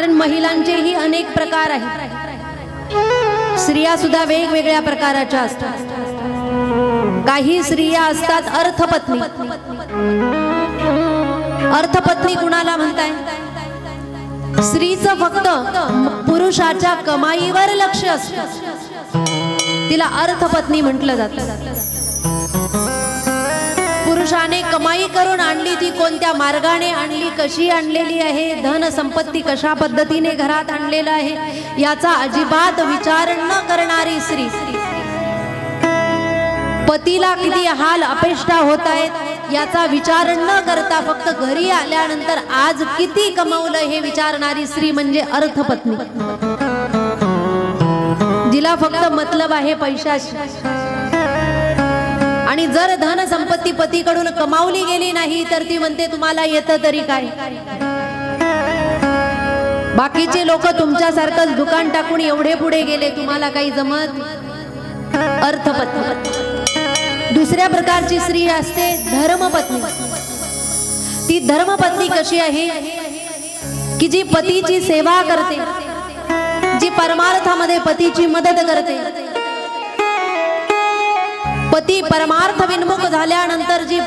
कारण महिलांचेही अनेक प्रकार आहेत. स्त्रिया सुद्धा वेगवेगळ्या प्रकाराच्या असतात. काही स्त्रिया असतात अर्थपत्नी. अर्थपत्नी कुणाला म्हणताय? स्त्रीचं फक्त पुरुषाच्या कमाईवर लक्ष असत. तिला अर्थपत्नी म्हटलं जातं. पुरुषाने कमाई करून आणली ती कोणत्या मार्गाने आणली कशी आणलेली आहे धन संपत्ती कशा पद्धतीने घरात आणलेलं आहे याचा अजिबात विचार न करणारी स्त्री. पतीला किती हाल अपेष्टा होत आहेत याचा विचार न करता फक्त घरी आल्यानंतर आज किती कमवलं हे विचारणारी स्त्री म्हणजे अर्थपत्नी. जिला फक्त मतलब आहे पैशाशी. आणि जर धन संपत्ती पतीकडून कमावली गेली नाही तर ती म्हणते तुम्हाला येतं तरी काय? बाकीचे लोक तुमच्यासारखंच दुकान टाकून एवढे पुढे गेले तुम्हाला काही जमत? अर्थपत्नी दुसऱ्या प्रकारची स्त्री असते धर्मपत्नी. ती धर्मपत्नी कशी आहे? की जी पतीची सेवा करते जी परमार्थामध्ये पतीची मदत करते. पती परमार्थ विन्मुख झाल्यानंतर जी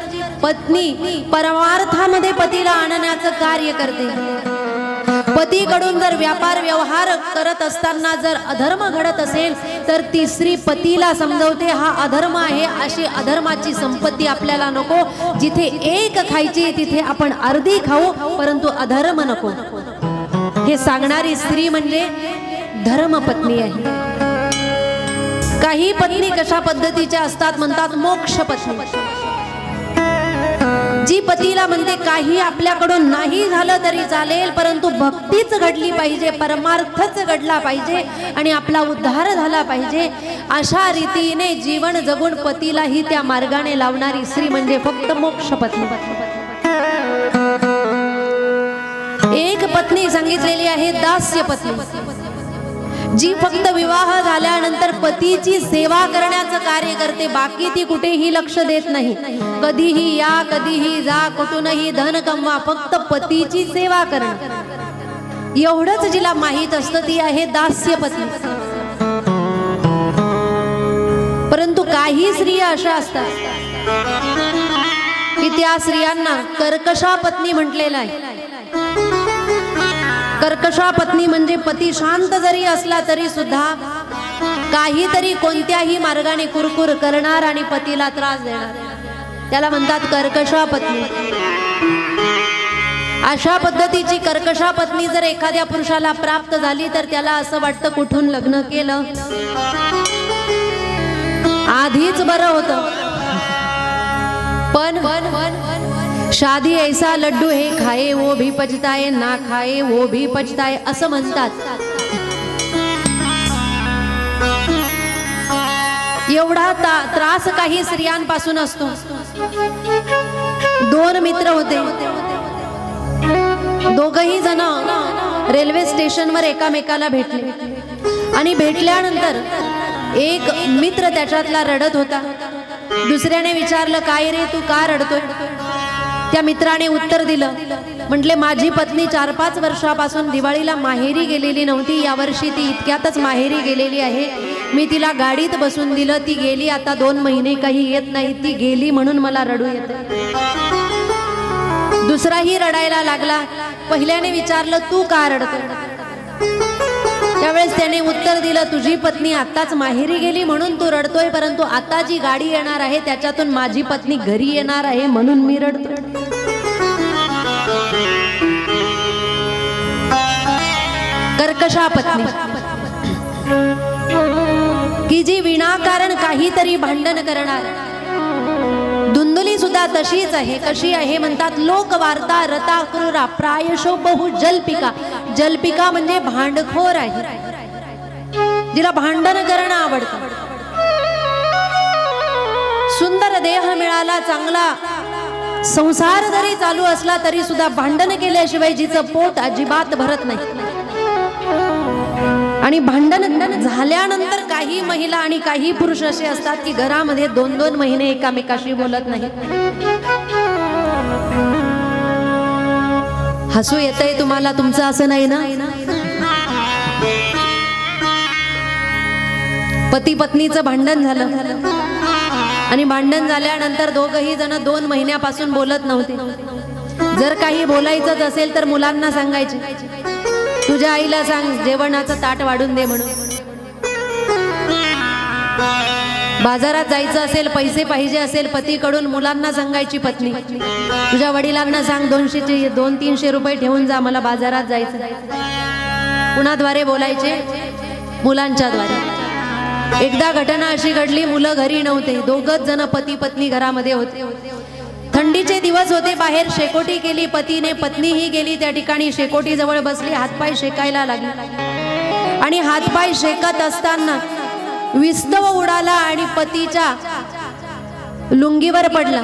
पत्नी परमार्थामध्ये पतीला आणण्याचं कार्य करते. पतीकडून जर व्यापार व्यवहार करत असताना जर अधर्म घडत असेल तर ती स्त्री पतीला समजवते. हा अधर्म आहे अशी अधर्माची संपत्ती आपल्याला नको. जिथे एक खायची तिथे आपण अर्धी खाऊ परंतु अधर्म नको. हे सांगणारी स्त्री म्हणजे धर्मपत्नी आहे. काही पत्नी कशा पद्धतीच्या असतात म्हणतात मोक्ष पत्नी. जी पतीला म्हणते काही आपल्याकडून नाही झालं तरी चालेल परंतु भक्तीच घडली पाहिजे परमार्थच घडला पाहिजे आणि आपला उद्धार झाला पाहिजे. अशा रीतीने जीवन जगून पतीलाही त्या मार्गाने लावणारी स्त्री म्हणजे फक्त मोक्ष पत्नी. एक पत्नी सांगितलेली आहे दास्य पत्नी. जी फक्त विवाह झाल्यानंतर पतीची सेवा करण्याचं कार्य करते बाकी ती कुठेही लक्ष देत नाही. कधीही या कधीही जा कुठूनही धन कमवा फक्त पतीची सेवा करणं. एवढंच जिला माहीत असतं ती आहे दास्य पत्नी परंतु काही स्त्रिया अशा असतात की त्या स्त्रियांना कर्कशा पत्नी म्हटलेलं आहे. कर्कशा पत्नी म्हणजे पती शांत जरी असला तरी सुद्धा काहीतरी कोणत्याही मार्गाने कुरकुर करणार आणि पतीला त्रास देणार. त्याला म्हणतात कर्कशा पत्नी. अशा पद्धतीची कर्कशा पत्नी जर एखाद्या पुरुषाला प्राप्त झाली तर त्याला असं वाटतं कुठून लग्न केलं? आधीच बरं होतं. पण शादी ऐसा लड्डू हे खाए वो भी पचताय ना खाए वो भी पचताय असं म्हणतात. एवढा ता- त्रास काही स्त्रियांपासून असतो. दोन मित्र होते. दोघही जण रेल्वे स्टेशनवर एकामेकाला भेटले. आणि भेटल्यानंतर एक मित्र त्याच्यातला रडत होता. दुसऱ्याने विचारलं काय रे तू का रडतोय? त्या मित्राने उत्तर दिलं. म्हटले माझी पत्नी चार पाच वर्षापासून दिवाळीला माहेरी गेलेली नव्हती. यावर्षी ती इतक्यातच माहेरी गेलेली आहे. मी तिला गाडीत बसून दिलं. ती गेली. आता दोन महिने काही येत नाही ती गेली म्हणून मला रडू येत दुसराही रडायला लागला. पहिल्याने विचारलं तू का रडतो त्यावेळेस त्याने उत्तर दिलं तुझी पत्नी आत्ताच माहेरी गेली म्हणून तू रडतोय परंतु आता जी गाडी येणार आहे त्याच्यातून माझी पत्नी घरी येणार आहे म्हणून मी रडतो कशा पत्नी? की जी विनाकारण काहीतरी भांडण करणार. दुंदुली सुद्धा तशीच आहे कशी आहे म्हणतात लोकवार्ता रता क्रूरा प्रायशो बहु जलपिका. जलपिका म्हणजे भांडखोर आहे. जिला भांडण करणं आवडतं. सुंदर देह मिळाला चांगला. संसार जरी चालू असला तरी सुद्धा भांडण केल्याशिवाय जिचं पोट अजिबात भरत नाही. आणि भांडण झाल्यानंतर काही महिला आणि काही पुरुष असे असतात की घरामध्ये दोन दोन महिने एकामेकाशी बोलत नाही हसू येतंय तुम्हाला तुमचं असं नाही ना? पती पत्नीचं भांडण झालं. आणि भांडण झाल्यानंतर दोघही जण दोन महिन्यापासून बोलत नव्हते. जर काही बोलायचंच असेल तर मुलांना सांगायचे. तुझ्या आईला सांग जेवणाचं ताट वाढून दे म्हणून. बाजारात जायचं असेल पैसे पाहिजे असेल पतीकडून मुलांना सांगायची पत्नी. तुझ्या वडिलांना सांग दोनशेचे दोन तीनशे रुपये ठेवून जा मला बाजारात जायचं. कुणाद्वारे बोलायचे? मुलांच्या द्वारे एकदा घटना अशी घडली मुलं घरी नव्हते. दोघच जण पती पत्नी घरामध्ये होते. थंडीचे दिवस होते बाहेर. शेकोटी केली पतीने पत्नीही गेली त्या ठिकाणी. शेकोटी जवळ बसली हातपाय शेकायला लागली. आणि हातपाय शेकत असताना विस्तव उडाला आणि पतीच्या लुंगीवर पडला.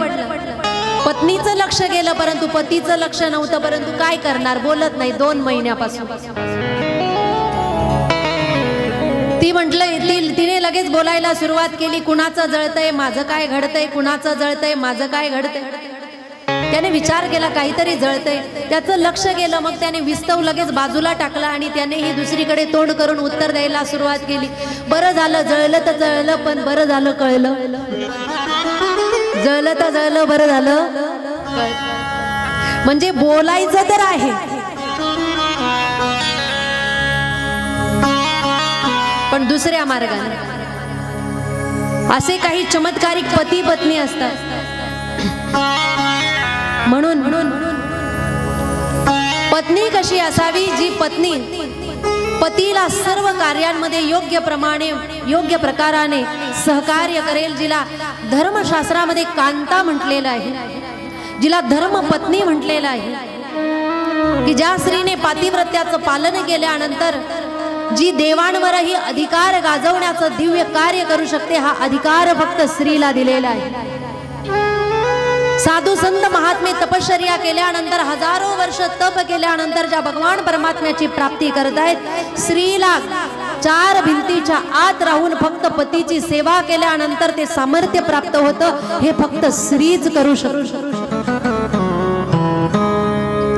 पत्नीचं लक्ष गेलं परंतु पतीचं लक्ष नव्हतं. परंतु काय करणार? बोलत नाही. दोन महिन्यापासून. ती म्हटलं ती तिने लगेच बोलायला सुरुवात केली कुणाचं जळतंय माझं काय घडतंय कुणाचं जळतंय माझं काय घडतंय? त्याने विचार केला काहीतरी जळतंय. त्याचं लक्ष गेलं मग त्याने विस्तव लगेच बाजूला टाकला आणि त्याने ही दुसरीकडे तोंड करून उत्तर द्यायला सुरुवात केली. बरं झालं जळलं तर जळलं पण बरं झालं कळलं. जळलं तर जळलं बरं झालं म्हणजे बोलायचं तर आहे. पण दुसऱ्या मार्गाने. असे काही चमत्कारिक पती पत्नी असतात. म्हणून म्हणून पत्नी कशी असावी जी पत्नी पतीला सर्व कार्यांमध्ये योग्य प्रमाणे योग्य प्रकाराने सहकार्य करेल जिला धर्मशास्त्रामध्ये कांता म्हटलेलं आहे. जिला धर्म पत्नी म्हटलेलं आहे. की ज्या स्त्रीने पातिव्रत्याचं पालन केल्यानंतर जी देवांवरही अधिकार गाजवण्याचं दिव्य कार्य करू शकते हा अधिकार फक्त स्त्रीला दिलेला आहे. साधू संत महात्मे तपश्चर्या केल्यानंतर हजारो वर्ष तप केल्यानंतर ज्या भगवान परमात्म्याची प्राप्ती करत आहेत स्त्रीला चार भिंतीच्या आत राहून फक्त पतीची सेवा केल्यानंतर ते सामर्थ्य प्राप्त होतं हे फक्त स्त्रीच करू शकतो.